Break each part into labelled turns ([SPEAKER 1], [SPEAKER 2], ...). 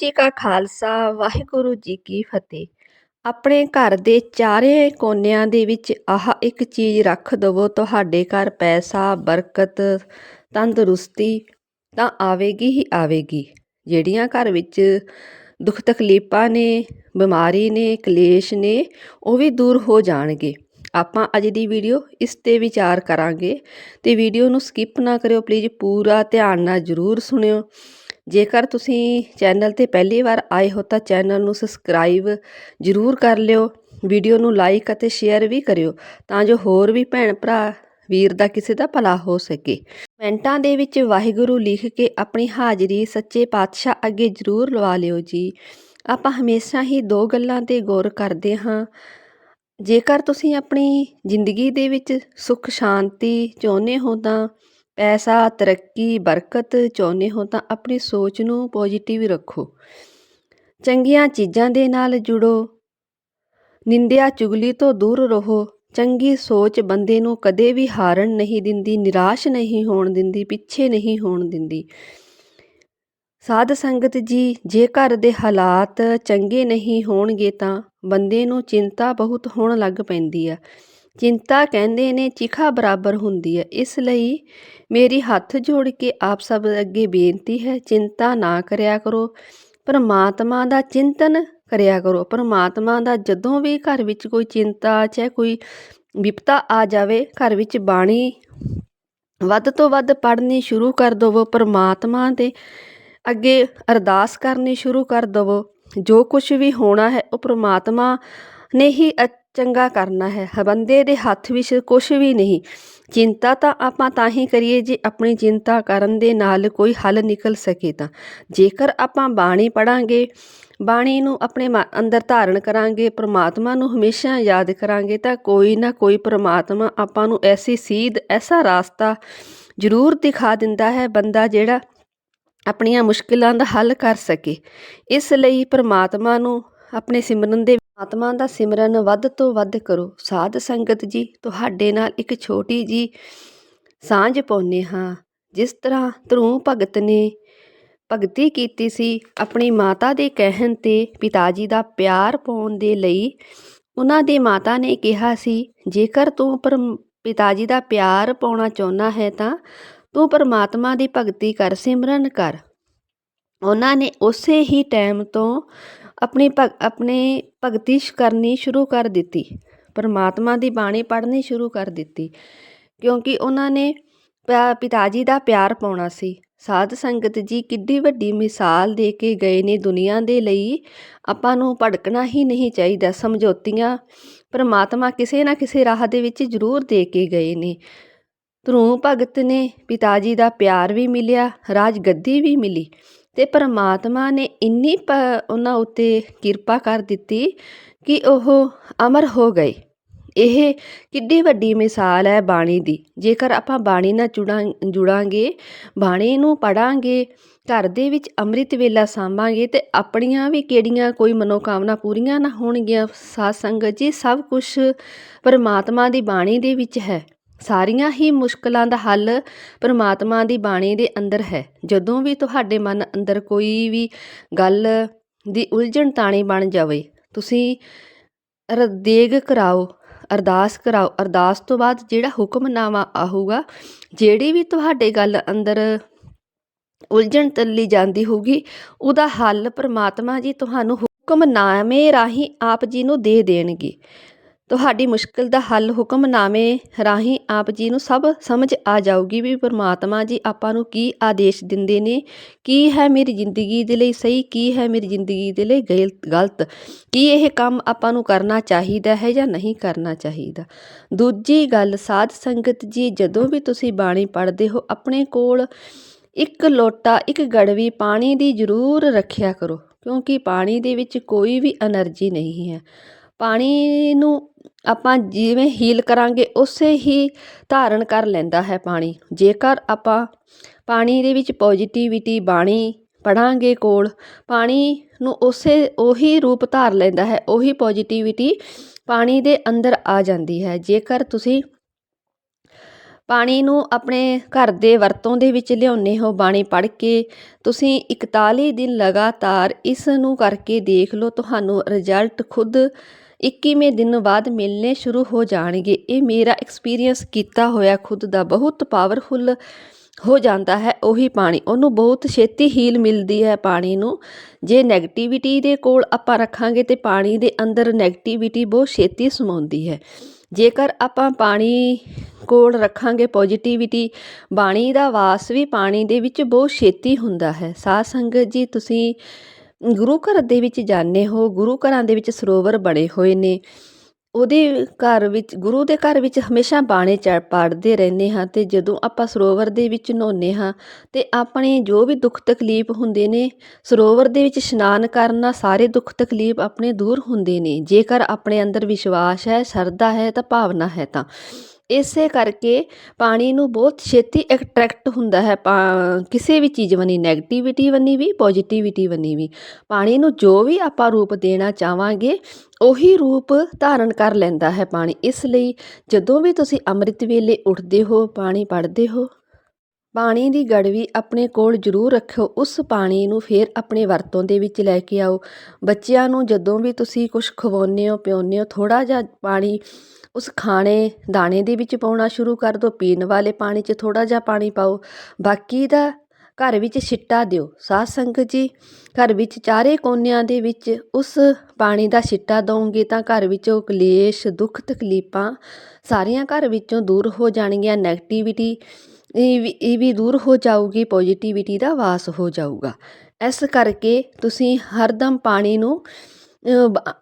[SPEAKER 1] ਜੀ ਕਾ ਖਾਲਸਾ, ਵਾਹਿਗੁਰੂ ਜੀ ਕੀ ਫਤਿਹ। ਆਪਣੇ ਘਰ ਦੇ ਚਾਰੇ ਕੋਨਿਆਂ ਦੇ ਵਿੱਚ ਆਹ ਇੱਕ ਚੀਜ਼ ਰੱਖ ਦਵੋ, ਤੁਹਾਡੇ ਘਰ ਪੈਸਾ, ਬਰਕਤ, ਤੰਦਰੁਸਤੀ ਤਾਂ ਆਵੇਗੀ ਹੀ ਆਵੇਗੀ। ਜਿਹੜੀਆਂ ਘਰ ਵਿੱਚ ਦੁੱਖ ਤਕਲੀਫਾਂ ਨੇ, ਬਿਮਾਰੀ ਨੇ, ਕਲੇਸ਼ ਨੇ, ਉਹ ਵੀ ਦੂਰ ਹੋ ਜਾਣਗੇ। ਆਪਾਂ ਅੱਜ ਦੀ ਵੀਡੀਓ ਇਸ ਤੇ ਵਿਚਾਰ ਕਰਾਂਗੇ ਤੇ ਵੀਡੀਓ ਨੂੰ ਸਕਿਪ ਨਾ ਕਰਿਓ, ਪਲੀਜ਼ ਪੂਰਾ ਧਿਆਨ ਨਾਲ ਜ਼ਰੂਰ ਸੁਣਿਓ। ਜੇਕਰ ਤੁਸੀਂ ਚੈਨਲ ਤੇ ਪਹਿਲੀ ਵਾਰ ਆਏ ਹੋ ਤਾਂ ਚੈਨਲ ਨੂੰ ਸਬਸਕ੍ਰਾਈਬ ਜ਼ਰੂਰ ਕਰ ਲਿਓ, ਵੀਡੀਓ ਨੂੰ ਲਾਈਕ ਅਤੇ ਸ਼ੇਅਰ ਵੀ ਕਰਿਓ ਤਾਂ ਜੋ ਹੋਰ ਵੀ ਭੈਣ ਭਰਾ ਵੀਰ ਦਾ ਕਿਸੇ ਦਾ ਭਲਾ ਹੋ ਸਕੇ। ਕਮੈਂਟਾਂ ਦੇ ਵਿੱਚ ਵਾਹਿਗੁਰੂ ਲਿਖ ਕੇ ਆਪਣੀ ਹਾਜ਼ਰੀ ਸੱਚੇ ਪਾਤਸ਼ਾਹ ਅੱਗੇ ਜ਼ਰੂਰ ਲਵਾ ਲਿਓ ਜੀ। ਆਪਾਂ ਹਮੇਸ਼ਾ ਹੀ ਦੋ ਗੱਲਾਂ ਤੇ ਗੌਰ ਕਰਦੇ ਹਾਂ। ਜੇਕਰ ਤੁਸੀਂ ਆਪਣੀ ਜ਼ਿੰਦਗੀ ਦੇ ਵਿੱਚ ਸੁੱਖ ਸ਼ਾਂਤੀ ਚਾਹੁੰਦੇ ਹੋ ਤਾਂ ਪੈਸਾ, ਤਰੱਕੀ, ਬਰਕਤ ਚਾਹੁੰਦੇ ਹੋ ਤਾਂ ਆਪਣੀ ਸੋਚ ਨੂੰ ਪੋਜ਼ਿਟਿਵ ਰੱਖੋ। ਚੰਗੀਆਂ ਚੀਜ਼ਾਂ ਦੇ ਨਾਲ ਜੁੜੋ। ਨਿੰਦਿਆ ਚੁਗਲੀ ਤੋਂ ਦੂਰ ਰਹੋ। ਚੰਗੀ ਸੋਚ ਬੰਦੇ ਨੂੰ ਕਦੇ ਵੀ ਹਾਰਨ ਨਹੀਂ ਦਿੰਦੀ, ਨਿਰਾਸ਼ ਨਹੀਂ ਹੋਣ ਦਿੰਦੀ, ਪਿੱਛੇ ਨਹੀਂ ਹੋਣ ਦਿੰਦੀ। ਸਾਧ ਸੰਗਤ ਜੀ, ਜੇ ਘਰ ਦੇ ਹਾਲਾਤ ਚੰਗੇ ਨਹੀਂ ਹੋਣਗੇ ਤਾਂ ਬੰਦੇ ਨੂੰ ਚਿੰਤਾ ਬਹੁਤ ਹੋਣ ਲੱਗ ਪੈਂਦੀ ਆ। ਚਿੰਤਾ ਕਹਿੰਦੇ ਨੇ ਚਿਖਾ ਬਰਾਬਰ ਹੁੰਦੀ ਹੈ। ਇਸ ਲਈ ਮੇਰੀ ਹੱਥ ਜੋੜ ਕੇ ਆਪ ਸਭ ਅੱਗੇ ਬੇਨਤੀ ਹੈ, ਚਿੰਤਾ ਨਾ ਕਰਿਆ ਕਰੋ। ਪਰਮਾਤਮਾ ਦਾ ਚਿੰਤਨ ਕਰਿਆ ਕਰੋ। ਪਰਮਾਤਮਾ ਦਾ ਜਦੋਂ ਵੀ ਘਰ ਵਿੱਚ ਕੋਈ ਚਿੰਤਾ ਚਾਹੇ ਕੋਈ ਵਿਪਤਾ ਆ ਜਾਵੇ, ਘਰ ਵਿੱਚ ਬਾਣੀ ਵੱਧ ਤੋਂ ਵੱਧ ਪੜ੍ਹਨੀ ਸ਼ੁਰੂ ਕਰ ਦਵੋ। ਪਰਮਾਤਮਾ ਦੇ ਅੱਗੇ ਅਰਦਾਸ ਕਰਨੀ ਸ਼ੁਰੂ ਕਰ ਦਵੋ। ਜੋ ਕੁਝ ਵੀ ਹੋਣਾ ਹੈ, ਉਹ ਪਰਮਾਤਮਾ ਨੇ ਹੀ ਚੰਗਾ ਕਰਨਾ ਹੈ। ਬੰਦੇ ਦੇ ਹੱਥ ਵਿੱਚ ਕੁਝ ਵੀ ਨਹੀਂ। ਚਿੰਤਾ ਤਾਂ ਆਪਾਂ ਤਾਂ ਹੀ ਕਰੀਏ ਜੇ ਆਪਣੀ ਚਿੰਤਾ ਕਰਨ ਦੇ ਨਾਲ ਕੋਈ ਹੱਲ ਨਿਕਲ ਸਕੇ ਤਾਂ। ਜੇਕਰ ਆਪਾਂ ਬਾਣੀ ਪੜਾਂਗੇ ਬਾਣੀ ਨੂੰ ਆਪਣੇ ਅੰਦਰ ਧਾਰਨ ਕਰਾਂਗੇ, ਪ੍ਰਮਾਤਮਾ ਨੂੰ ਹਮੇਸ਼ਾ ਯਾਦ ਕਰਾਂਗੇ, ਤਾਂ ਕੋਈ ਨਾ ਕੋਈ ਪ੍ਰਮਾਤਮਾ ਆਪਾਂ ਨੂੰ ਐਸੀ ਸੀਧ, ਐਸਾ ਰਾਸਤਾ ਜ਼ਰੂਰ ਦਿਖਾ ਦਿੰਦਾ ਹੈ ਬੰਦਾ ਜਿਹੜਾ ਆਪਣੀਆਂ ਮੁਸ਼ਕਿਲਾਂ ਦਾ ਹੱਲ ਕਰ ਸਕੇ। ਇਸ ਲਈ ਪ੍ਰਮਾਤਮਾ ਨੂੰ ਆਪਣੇ ਸਿਮਰਨ ਦੇ ਆਤਮਾ ਦਾ ਸਿਮਰਨ ਵੱਧ ਤੋਂ ਵੱਧ ਕਰੋ। ਸਾਧ ਸੰਗਤ ਜੀ, ਤੁਹਾਡੇ ਨਾਲ ਇੱਕ ਛੋਟੀ ਜੀ ਸਾਂਝ ਪਾਉਨੇ ਹਾਂ। ਜਿਸ ਤਰ੍ਹਾਂ ਧਰੂ ਭਗਤ ਨੇ ਭਗਤੀ ਕੀਤੀ ਸੀ, ਆਪਣੀ ਮਾਤਾ ਦੇ ਕਹਿਣ ਤੇ ਪਿਤਾ ਜੀ ਦਾ ਪਿਆਰ ਪਾਉਣ ਦੇ ਲਈ ਉਹਨਾਂ ਦੀ ਮਾਤਾ ਨੇ ਕਿਹਾ ਸੀ, ਜੇਕਰ ਤੂੰ ਪਰ ਪਿਤਾ ਜੀ ਦਾ ਪਿਆਰ ਪਾਉਣਾ ਚਾਹੁੰਦਾ ਹੈ ਤਾਂ ਤੂੰ ਪਰਮਾਤਮਾ ਦੀ ਭਗਤੀ ਕਰ, ਸਿਮਰਨ ਕਰ। ਉਹਨਾਂ ਨੇ ਉਸੇ ਹੀ ਟਾਈਮ ਤੋਂ ਆਪਣੀ ਭਗ, ਆਪਣੇ ਭਗਤੀ ਕਰਨੀ ਸ਼ੁਰੂ ਕਰ ਦਿੱਤੀ। ਪਰਮਾਤਮਾ ਦੀ ਬਾਣੀ ਪੜ੍ਹਨੀ ਸ਼ੁਰੂ ਕਰ ਦਿੱਤੀ। ਕਿਉਂਕਿ ਉਹਨਾਂ ਨੇ ਪਿਤਾ ਜੀ ਦਾ ਪਿਆਰ ਪਾਉਣਾ ਸੀ। ਸਾਧ ਸੰਗਤ ਜੀ ਕਿੱਡੀ ਵੱਡੀ ਮਿਸਾਲ ਦੇ ਕੇ ਗਏ ਨੇ ਦੁਨੀਆ ਦੇ ਲਈ। ਆਪਾਂ ਨੂੰ ਭੜਕਣਾ ਹੀ ਨਹੀਂ ਚਾਹੀਦਾ। ਸਮਝੌਤੀਆਂ ਪਰਮਾਤਮਾ ਕਿਸੇ ਨਾ ਕਿਸੇ ਰਾਹ ਦੇ ਵਿੱਚ ਜ਼ਰੂਰ ਦੇ ਕੇ ਗਏ ਨੇ। ਧਰੂ ਭਗਤ ਨੇ ਪਿਤਾ ਜੀ ਦਾ ਪਿਆਰ ਵੀ ਮਿਲਿਆ ਰਾਜ ਗੱਦੀ ਵੀ ਮਿਲੀ। ਤੇ ਪਰਮਾਤਮਾ ਨੇ ਇੰਨੀ ਉਹਨਾਂ ਉੱਤੇ ਕਿਰਪਾ ਕਰ ਦਿੱਤੀ ਕਿ ਉਹ ਅਮਰ ਹੋ ਗਏ। ਇਹ ਕਿੱਡੀ ਵੱਡੀ ਮਿਸਾਲ ਹੈ ਬਾਣੀ ਦੀ। ਜੇਕਰ ਆਪਾਂ ਬਾਣੀ ਨਾਲ ਜੁੜਾਂ, ਜੁੜਾਂਗੇ, ਬਾਣੀ ਨੂੰ ਪੜਾਂਗੇ ਘਰ ਦੇ ਵਿੱਚ ਅੰਮ੍ਰਿਤ ਵੇਲਾ ਸਾਂਭਾਂਗੇ ਤੇ ਆਪਣੀਆਂ ਵੀ ਕਿਹੜੀਆਂ ਕੋਈ ਮਨੋਕਾਮਨਾ ਪੂਰੀਆਂ ਨਾ ਹੋਣਗੀਆਂ, ਸਾਧ ਸੰਗਤ ਜੀ, ਸਭ ਕੁਝ ਪਰਮਾਤਮਾ ਦੀ ਬਾਣੀ ਦੇ ਵਿੱਚ ਹੈ। ਸਾਰੀਆਂ ਹੀ ਮੁਸ਼ਕਲਾਂ ਦਾ ਹੱਲ ਪਰਮਾਤਮਾ ਦੀ ਬਾਣੀ ਦੇ ਅੰਦਰ ਹੈ। ਜਦੋਂ ਵੀ ਤੁਹਾਡੇ ਮਨ ਅੰਦਰ ਕੋਈ ਵੀ ਗੱਲ ਦੀ ਉਲਝਣ ਤਾਣੀ ਬਣ ਜਾਵੇ, ਤੁਸੀਂ ਦੇਗ ਕਰਾਓ, ਅਰਦਾਸ ਕਰਾਓ। ਅਰਦਾਸ ਤੋਂ ਬਾਅਦ ਜਿਹੜਾ ਹੁਕਮਨਾਮਾ ਆਹੂਗਾ ਜਿਹੜੀ ਵੀ ਤੁਹਾਡੇ ਗੱਲ ਅੰਦਰ ਉਲਝਣ ਤੱਲੀ ਜਾਂਦੀ ਹੋਊਗੀ, ਉਹਦਾ ਹੱਲ ਪ੍ਰਮਾਤਮਾ ਜੀ ਤੁਹਾਨੂੰ ਹੁਕਮਨਾਮੇ ਰਾਹੀਂ ਆਪ ਜੀ ਨੂੰ ਦੇ ਦੇਣਗੇ। ਤੁਹਾਡੀ ਮੁਸ਼ਕਲ ਦਾ ਹੱਲ ਹੁਕਮਨਾਮੇ ਰਾਹੀਂ ਆਪ ਜੀ ਨੂੰ ਸਭ ਸਮਝ ਆ ਜਾਊਗੀ ਵੀ ਪਰਮਾਤਮਾ ਜੀ ਆਪਾਂ ਨੂੰ ਕੀ ਆਦੇਸ਼ ਦਿੰਦੇ ਨੇ, ਕੀ ਹੈ ਮੇਰੀ ਜ਼ਿੰਦਗੀ ਦੇ ਲਈ ਸਹੀ, ਕੀ ਹੈ ਮੇਰੀ ਜ਼ਿੰਦਗੀ ਦੇ ਲਈ ਗਲਤ, ਕੀ ਇਹ ਕੰਮ ਆਪਾਂ ਨੂੰ ਕਰਨਾ ਚਾਹੀਦਾ ਹੈ ਜਾਂ ਨਹੀਂ ਕਰਨਾ ਚਾਹੀਦਾ। ਦੂਜੀ ਗੱਲ, ਸਾਧ ਸੰਗਤ ਜੀ, ਜਦੋਂ ਵੀ ਤੁਸੀਂ ਬਾਣੀ ਪੜ੍ਹਦੇ ਹੋ, ਆਪਣੇ ਕੋਲ ਇੱਕ ਲੋਟਾ, ਇੱਕ ਗੜਵੀ ਪਾਣੀ ਦੀ ਜ਼ਰੂਰ ਰੱਖਿਆ ਕਰੋ, ਕਿਉਂਕਿ ਪਾਣੀ ਦੇ ਵਿੱਚ ਕੋਈ ਵੀ એનર્ਜੀ ਨਹੀਂ ਹੈ। ਪਾਣੀ ਨੂੰ ਆਪਾਂ ਜਿਵੇਂ ਹੀਲ ਕਰਾਂਗੇ, ਉਸੇ ਹੀ ਧਾਰਨ ਕਰ ਲੈਂਦਾ ਹੈ ਪਾਣੀ। ਜੇਕਰ ਆਪਾਂ ਪਾਣੀ ਦੇ ਵਿੱਚ ਪੋਜ਼ਿਟਿਵਿਟੀ ਬਾਣੀ ਪੜਾਂਗੇ ਕੋਲ, ਪਾਣੀ ਨੂੰ ਉਸੇ, ਉਹੀ ਰੂਪ ਧਾਰ ਲੈਂਦਾ ਹੈ, ਉਹੀ ਪੋਜ਼ਿਟਿਵਿਟੀ ਪਾਣੀ ਦੇ ਅੰਦਰ ਆ ਜਾਂਦੀ ਹੈ। ਜੇਕਰ ਤੁਸੀਂ ਪਾਣੀ ਨੂੰ ਆਪਣੇ ਘਰ ਦੇ ਵਰਤੋਂ ਦੇ ਵਿੱਚ ਲਿਆਉਂਦੇ ਹੋ ਬਾਣੀ ਪੜ੍ਹ ਕੇ, ਤੁਸੀਂ 41 ਦਿਨ ਲਗਾਤਾਰ ਇਸ ਨੂੰ ਕਰਕੇ ਦੇਖ ਲਓ, ਤੁਹਾਨੂੰ ਰਿਜ਼ਲਟ ਖੁਦ 21ਵੇਂ ਦਿਨ ਬਾਅਦ ਮਿਲਣੇ ਸ਼ੁਰੂ ਹੋ ਜਾਣਗੇ। ਇਹ ਮੇਰਾ ਐਕਸਪੀਰੀਅੰਸ ਕੀਤਾ ਹੋਇਆ ਖੁਦ ਦਾ ਬਹੁਤ ਪਾਵਰਫੁੱਲ ਹੋ ਜਾਂਦਾ ਹੈ ਉਹੀ ਪਾਣੀ। ਉਹਨੂੰ ਬਹੁਤ ਛੇਤੀ ਹੀਲ ਮਿਲਦੀ ਹੈ ਪਾਣੀ ਨੂੰ। ਜੇ ਨੈਗੇਟਿਵਿਟੀ ਦੇ ਕੋਲ ਆਪਾਂ ਰੱਖਾਂਗੇ ਤੇ ਪਾਣੀ ਦੇ ਅੰਦਰ ਨੈਗੇਟਿਵਿਟੀ ਬਹੁਤ ਛੇਤੀ ਸਮਾਉਂਦੀ ਹੈ। ਜੇਕਰ ਆਪਾਂ ਪਾਣੀ ਕੋਲ ਰੱਖਾਂਗੇ ਪੋਜੀਟਿਵਿਟੀ ਬਾਣੀ ਦਾ ਵਾਸ ਵੀ ਪਾਣੀ ਦੇ ਵਿੱਚ ਬਹੁਤ ਛੇਤੀ ਹੁੰਦਾ ਹੈ। ਸਾਧ ਸੰਗਤ ਜੀ, ਤੁਸੀਂ ਗੁਰੂ ਘਰ ਦੇ ਵਿੱਚ ਜਾਂਦੇ ਹੋ, ਗੁਰੂ ਘਰਾਂ ਦੇ ਵਿੱਚ ਸਰੋਵਰ ਬਣੇ ਹੋਏ ਨੇ। ਉਹਦੇ ਘਰ ਵਿੱਚ, ਗੁਰੂ ਦੇ ਘਰ ਵਿੱਚ ਹਮੇਸ਼ਾ ਬਾਣੇ ਚ ਪੜ੍ਹਦੇ ਰਹਿੰਦੇ ਹਾਂ ਤੇ ਜਦੋਂ ਆਪਾਂ ਸਰੋਵਰ ਦੇ ਵਿੱਚ ਨਹਾਉਂਦੇ ਹਾਂ ਤੇ ਆਪਣੇ ਜੋ ਵੀ ਦੁੱਖ ਤਕਲੀਫ ਹੁੰਦੇ ਨੇ, ਸਰੋਵਰ ਦੇ ਵਿੱਚ ਇਸ਼ਨਾਨ ਕਰਨ ਨਾਲ ਸਾਰੇ ਦੁੱਖ ਤਕਲੀਫ ਆਪਣੇ ਦੂਰ ਹੁੰਦੇ ਨੇ। ਜੇਕਰ ਆਪਣੇ ਅੰਦਰ ਵਿਸ਼ਵਾਸ ਹੈ, ਸ਼ਰਧਾ ਹੈ ਤਾਂ ਭਾਵਨਾ ਹੈ ਤਾਂ। ਇਸੇ ਕਰਕੇ ਪਾਣੀ ਨੂੰ ਬਹੁਤ ਛੇਤੀ ਅਟਰੈਕਟ ਹੁੰਦਾ ਹੈ, ਪਾ- ਕਿਸੇ ਵੀ ਚੀਜ਼ ਵਨੀ ਨੈਗੇਟਿਵਿਟੀ ਵਨੀ ਵੀ ਪੋਜੀਟਿਵਿਟੀ ਵਨੀ ਵੀ। ਪਾਣੀ ਨੂੰ ਜੋ ਵੀ ਆਪਾਂ ਰੂਪ ਦੇਣਾ ਚਾਹਾਂਗੇ, ਉਹੀ ਰੂਪ ਧਾਰਨ ਕਰ ਲੈਂਦਾ ਹੈ ਪਾਣੀ। ਇਸ ਲਈ ਜਦੋਂ ਵੀ ਤੁਸੀਂ ਅੰਮ੍ਰਿਤ ਵੇਲੇ ਉੱਠਦੇ ਹੋ, ਪਾਣੀ ਪੜ੍ਹਦੇ ਹੋ ਪਾਣੀ ਦੀ ਗੜਵੀ ਆਪਣੇ ਕੋਲ ਜ਼ਰੂਰ ਰੱਖਿਓ, ਉਸ ਪਾਣੀ ਨੂੰ ਫਿਰ ਆਪਣੇ ਵਰਤੋਂ ਦੇ ਵਿੱਚ ਲੈ ਕੇ ਆਓ। ਬੱਚਿਆਂ ਨੂੰ ਜਦੋਂ ਵੀ ਤੁਸੀਂ ਕੁਝ ਖਵਾਉਂਦੇ ਹੋ ਪਿਆਉਂਦੇ ਹੋ ਥੋੜਾ ਜਿਹਾ ਪਾਣੀ ਉਸ ਖਾਣੇ, ਦਾਣੇ ਦੇ ਵਿੱਚ ਪਾਉਣਾ ਸ਼ੁਰੂ ਕਰ ਦਿਓ ਪੀਣ ਵਾਲੇ ਪਾਣੀ 'ਚ ਥੋੜਾ ਜਿਹਾ ਪਾਣੀ ਪਾਓ। ਬਾਕੀ ਦਾ ਘਰ ਵਿੱਚ ਛਿੱਟਾ ਦਿਓ। ਸਾਧ ਸੰਗਤ ਜੀ, ਘਰ ਵਿੱਚ ਚਾਰੇ ਕੋਨਿਆਂ ਦੇ ਵਿੱਚ ਉਸ ਪਾਣੀ ਦਾ ਛਿੱਟਾ ਦਓਗੇ ਤਾਂ ਘਰ ਵਿੱਚੋਂ ਕਲੇਸ਼, ਦੁੱਖ, ਤਕਲੀਫਾਂ ਸਾਰੀਆਂ ਘਰ ਵਿੱਚੋਂ ਦੂਰ ਹੋ ਜਾਣਗੀਆਂ। ਨੈਗੇਟਿਵਿਟੀ ਇਹ ਵੀ ਇਹ ਵੀ ਦੂਰ ਹੋ ਜਾਊਗੀ ਪੋਜੀਟਿਵਿਟੀ ਦਾ ਵਾਸ ਹੋ ਜਾਊਗਾ। ਇਸ ਕਰਕੇ ਤੁਸੀਂ ਹਰਦਮ ਪਾਣੀ ਨੂੰ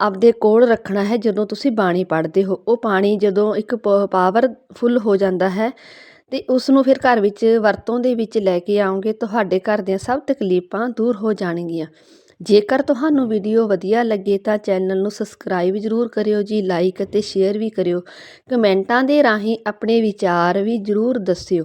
[SPEAKER 1] ਆਪਦੇ ਕੋਲ ਰੱਖਣਾ ਹੈ, ਜਦੋਂ ਤੁਸੀਂ ਬਾਣੀ ਪੜ੍ਹਦੇ ਹੋ। ਉਹ ਪਾਣੀ ਜਦੋਂ ਇੱਕ ਪਾਵਰਫੁੱਲ ਹੋ ਜਾਂਦਾ ਹੈ ਤੇ ਉਸ ਨੂੰ ਫਿਰ ਘਰ ਵਿੱਚ ਵਰਤੋਂ ਦੇ ਵਿੱਚ ਲੈ ਕੇ ਆਉਂਗੇ ਤੁਹਾਡੇ ਘਰ ਦੀਆਂ ਸਭ ਤਕਲੀਫਾਂ ਦੂਰ ਹੋ ਜਾਣਗੀਆਂ। ਜੇਕਰ ਤੁਹਾਨੂੰ ਵੀਡੀਓ ਵਧੀਆ ਲੱਗੇ ਤਾਂ ਚੈਨਲ ਨੂੰ ਸਬਸਕ੍ਰਾਈਬ ਜ਼ਰੂਰ ਕਰਿਓ ਜੀ ਲਾਈਕ ਅਤੇ ਸ਼ੇਅਰ ਵੀ ਕਰਿਓ। ਕਮੈਂਟਾਂ ਦੇ ਰਾਹੀਂ ਆਪਣੇ ਵਿਚਾਰ ਵੀ ਜ਼ਰੂਰ ਦੱਸਿਓ।